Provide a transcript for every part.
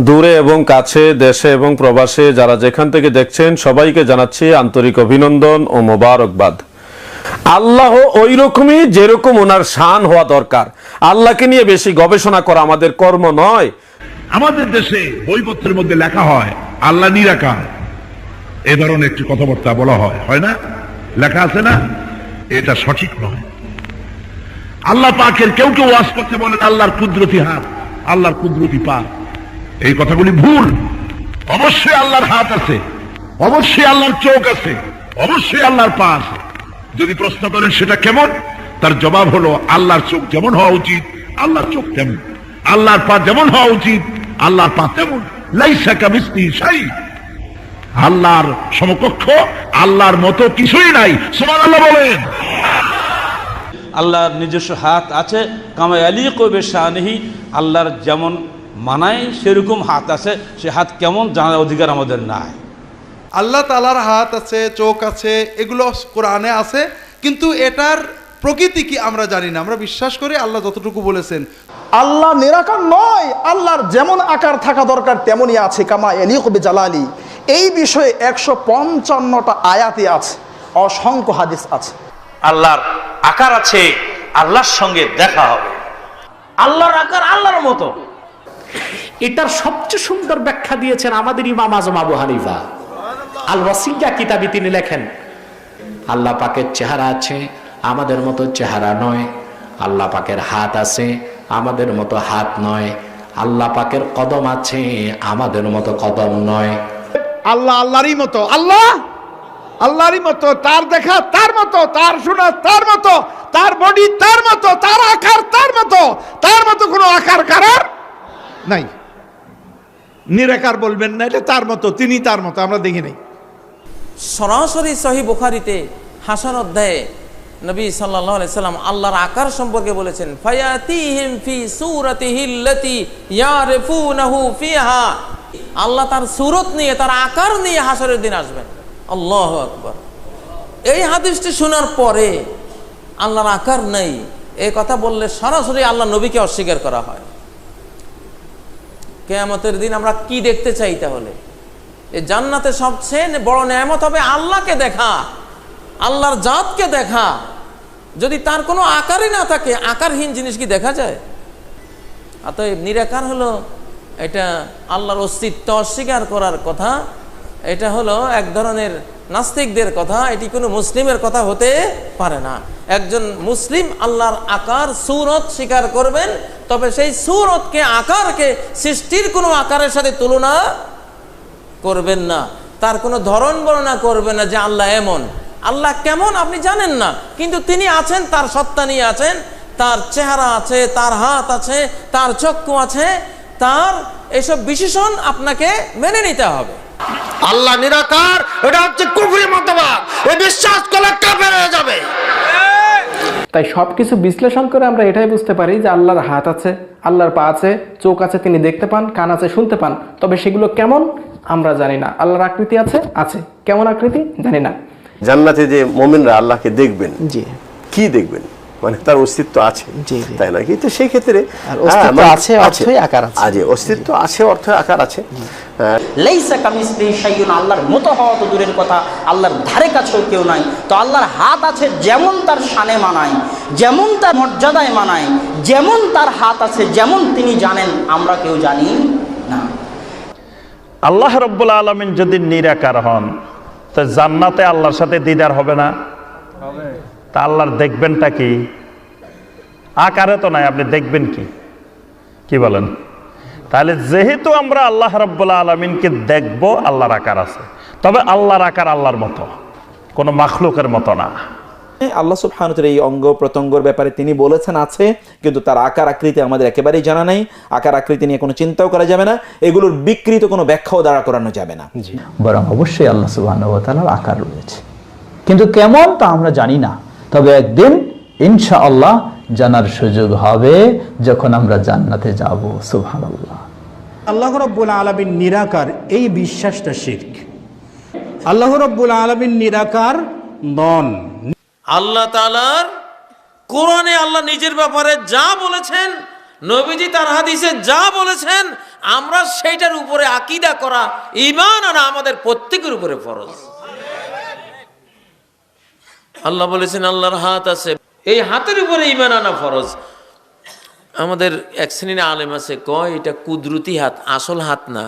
দূরে এবং কাছে, দেশে এবং প্রবাসে যারা যেখান থেকে দেখছেন, সবাইকে জানাচ্ছি আন্তরিক অভিনন্দন ও মোবারকবাদ। আল্লাহ ওই রকমই যেরকম ওনার শান হওয়া দরকার। আল্লাহকে নিয়ে বেশি গবেষণা করা আমাদের কর্ম নয়। আমাদের দেশে বইপত্রের মধ্যে লেখা হয়, আল্লাহ নিরাকার। এ ধরনের একটি কথাবার্তা বলা হয় হয় না? লেখা আছে না? এটা সঠিক নয়। আল্লাহ পাকের কেউ কেউ ওয়াজ করতে বলেন, আল্লাহর কুদরতি হাত, আল্লাহর কুদরতি পা। এই কথাগুলি ভুল। অবশ্যই আল্লাহর হাত আছে। অবশ্যই আল্লাহর চোখ আছে। অবশ্যই আল্লাহর পা আছে। যদি প্রশ্ন করেন সেটা কেমন? তার জবাব হলো, আল্লাহর চোখ যেমন হওয়া উচিত, আল্লাহর চোখ তেমন। আল্লাহর পা যেমন হওয়া উচিত, আল্লাহর পা তেমন। সাই আল্লাহর সমকক্ষ, আল্লাহর মতো কিছুই নাই। সমান আল্লাহ বলেন। আল্লাহর নিজস্ব হাত আছে। কামাই আলী কবে শাহনেহি আল্লাহর যেমন মানায় সেরকম হাত আছে সে হাত কেমন জানার অধিকার আমাদের নাই। আল্লাহ তালার হাত আছে চোখ আছে এগুলো কোরআনে আছে কিন্তু এটার প্রকৃতি কি আমরা জানি না। আমরা বিশ্বাস করি আল্লাহ যতটুকু বলেছেন। আল্লাহ নিরাকার নয় আল্লাহর যেমন আকার থাকা দরকার তেমনই আছে কামা এলি কবি জালালি এই বিষয়ে একশো পঞ্চান্নটা আয়াতি আছে অসংখ্য হাদিস আছে। আল্লাহর আকার আছে আল্লাহর সঙ্গে দেখা হবে। আল্লাহর আকার আল্লাহর মতো। এটার সবচেয়ে সুন্দর ব্যাখ্যা দিয়েছেন আমাদের ইমাম আজম আবু হানিফা। আল ওয়াসিয়া কিতাবি তিনি লেখেন, আল্লাহ পাকের চেহারা আছে, আমাদের মতো চেহারা নয়। আল্লাহ পাকের হাত আছে, আমাদের মতো হাত নয়। আল্লাহ পাকের কদম আছে, আমাদের মতো কদম নয়। আল্লাহ আল্লাহরই মতো, আল্লাহ আল্লাহরই মতো, তার দেখা তার মতো, তার শোনা তার মতো, তার বডি তার মতো, তার আকার তার মতো তার মতো কোনো আকার কারার নাই। নিরাকার বলবেন না, এটা তার মতো তিনি তার মতো, আমরা দেখি নাই। সরাসরি সহি বুখারিতে হাসান অধ্যায়ে নবী সাল্লাল্লাহু সাল্লাম আল্লাহর আকার সম্পর্কে বলেছেন ফি আল্লাহ তার সুরত নিয়ে, তার আকার নিয়ে হাসরের দিন আসবেন। আল্লাহ আকবার। এই হাদিসটি শোনার পরে আল্লাহর আকার নেই এই কথা বললে সরাসরি আল্লাহ নবীকে অস্বীকার করা হয়। কেয়ামতের দিন আমরা কি দেখতে চাই তাহলে? এই জান্নাতে সবচেয়ে বড় নেয়ামত হবে আল্লাহকে দেখা, আল্লাহর জাতকে দেখা। যদি তার কোনো আকারই না থাকে, আকারহীন জিনিস কি দেখা যায়? অতএব নিরাকার হলো এটা আল্লাহর অস্তিত্ব অস্বীকার করার কথা। এটা হলো এক ধরনের নাস্তিকদের কথা, এটি কোনো মুসলিমের কথা হতে পারে না। একজন মুসলিম আল্লাহর আকার, সুরত স্বীকার করবেন, তবে সেই সুরতকে, আকারকে সৃষ্টির কোনো আকারের সাথে তুলনা করবেন না। তার কোনো ধরন বর্ণনা করবেন না যে আল্লাহ এমন। আল্লাহ কেমন আপনি জানেন না, কিন্তু তিনি আছেন, তার সত্তা নিয়ে আছেন, তার চেহারা আছে, তার হাত আছে, তার চক্ষু আছে, তার এসব বিশেষণ আপনাকে মেনে নিতে হবে। আল্লাহ নিরাকার এটা হচ্ছে কুফরি মতবাদ। এই বিশ্বাস করলে কাফের হয়ে যাবে। তাই সব কিছু বিশ্লেষণ করে আমরা এটাই বুঝতে পারি যে আল্লাহর হাত আছে আল্লাহর পা আছে চোখ আছে তিনি দেখতে পান কান আছে শুনতে পান। তবে সেগুলো কেমন? আমরা জানি না। আল্লাহর আকৃতি আছে? আছে। কেমন আকৃতি? জানি না। জান্নাতে যে মোমিনরা আল্লাহকে দেখবেন জি। কি দেখবেন? মানে তার অস্তিত্ব আছে। তাই না কিন্তু সেই ক্ষেত্রে আর অস্তিত্ব হ্যাঁ, মানে আছে, অর্থই আকার আছে। আছে অস্তিত্ব আছে অর্থ আকার আছে। লাইসা কামিসলি শাইউন আল্লাহর মতো হওয়া তো দূরের কথা আল্লাহর ধারে কাছেও কেউ নাই। তো আল্লাহর হাত আছে যেমন তার শানে মানায় যেমন তার মর্যাদায় মানায় যেমন তার হাত আছে যেমন তিনি জানেন আমরা কেউ জানি না। আল্লাহ রব্বুল আলমিন যদি নিরাকার হন তো জান্নাতে আল্লাহর সাথে দিদার হবে না? তা আল্লাহর দেখবেনটা কি? আকারে তো নাই আপনি দেখবেন কি? কি বলেন? তাহলে যেহেতু আমরা আল্লাহ রব্বুল আলমিনকে দেখব আল্লাহর আকার আছে। তবে আল্লাহর আকার আল্লাহর মতো কোনো মাখলুকের মতো না। আল্লাহ সুবহানুতের এই অঙ্গ প্রত্যঙ্গর ব্যাপারে তিনি বলেছেন আছে কিন্তু তার আকার আকৃতি আমাদের একেবারেই জানা নেই। আকার আকৃতি নিয়ে কোনো চিন্তাও করা যাবে না এগুলোর বিকৃত কোনো ব্যাখ্যাও দাঁড়া করানো যাবে না। বরং অবশ্যই আল্লাহ সুবাহর আকার রয়েছে। কিন্তু কেমন তা আমরা জানি না। তবে একদিন ইনশা আল্লাহ জানার সুযোগ হবে যখন আমরা জান্নাতে যাব সুবহান আল্লাহ আল্লাহ রব্বুল আলমিন নিরাকার এই বিশ্বাসটা শির্ক। আল্লাহ রব্বুল আলমিন নিরাকার নন। আল্লাহ তালার কোরআনে আল্লাহ নিজের ব্যাপারে যা বলেছেন নবীজি তার হাদিসে যা বলেছেন আমরা সেইটার উপরে আকিদা করা ইমান আনা আমাদের প্রত্যেকের উপরে ফরজ। আল্লাহ বলেছেন, আল্লাহর হাত আছে। এই হাতের উপরে ইমান আনা ফরজ। আমাদের এক শ্রেণির আলেম আছে, কয়, এটা কুদরতি হাত, আসল হাত না।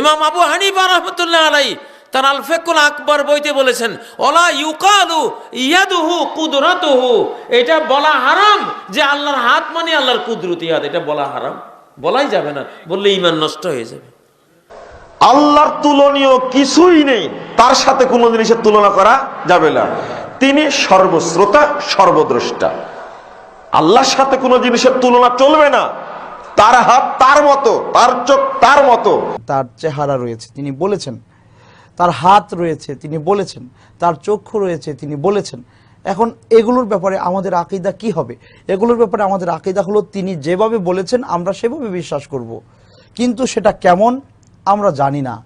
ইমাম আবু হানিফা রহমতুল্লাহ আলাই তার আলফেকুল আকবর বইতে বলেছেন, ওলা ইউকালু ইয়াদুহু এটা বলা হারাম, যে আল্লাহর হাত মানে আল্লাহর কুদরতি হাত। এটা বলা হারাম। বলাই যাবে না, বললে ইমান নষ্ট হয়ে যাবে। আল্লাহর তুলনীয় কিছুই নেই, তার সাথে কোনো জিনিসের তুলনা করা যাবে না। তিনি সর্বশ্রোতা, সর্বদ্রষ্টা। আল্লাহর সাথে কোনো জিনিসের তুলনা চলবে না। তার হাত তার মতো, তার চোখ তার মতো। তার চেহারা রয়েছে, তিনি বলেছেন। তার হাত রয়েছে, তিনি বলেছেন। তার চক্ষু রয়েছে, তিনি বলেছেন। এখন এগুলোর ব্যাপারে আমাদের আকিদা কি হবে? এগুলোর ব্যাপারে আমাদের আকিদা হলো, তিনি যেভাবে বলেছেন, আমরা সেভাবে বিশ্বাস করব। কিন্তু সেটা কেমন, আমরা জানি না।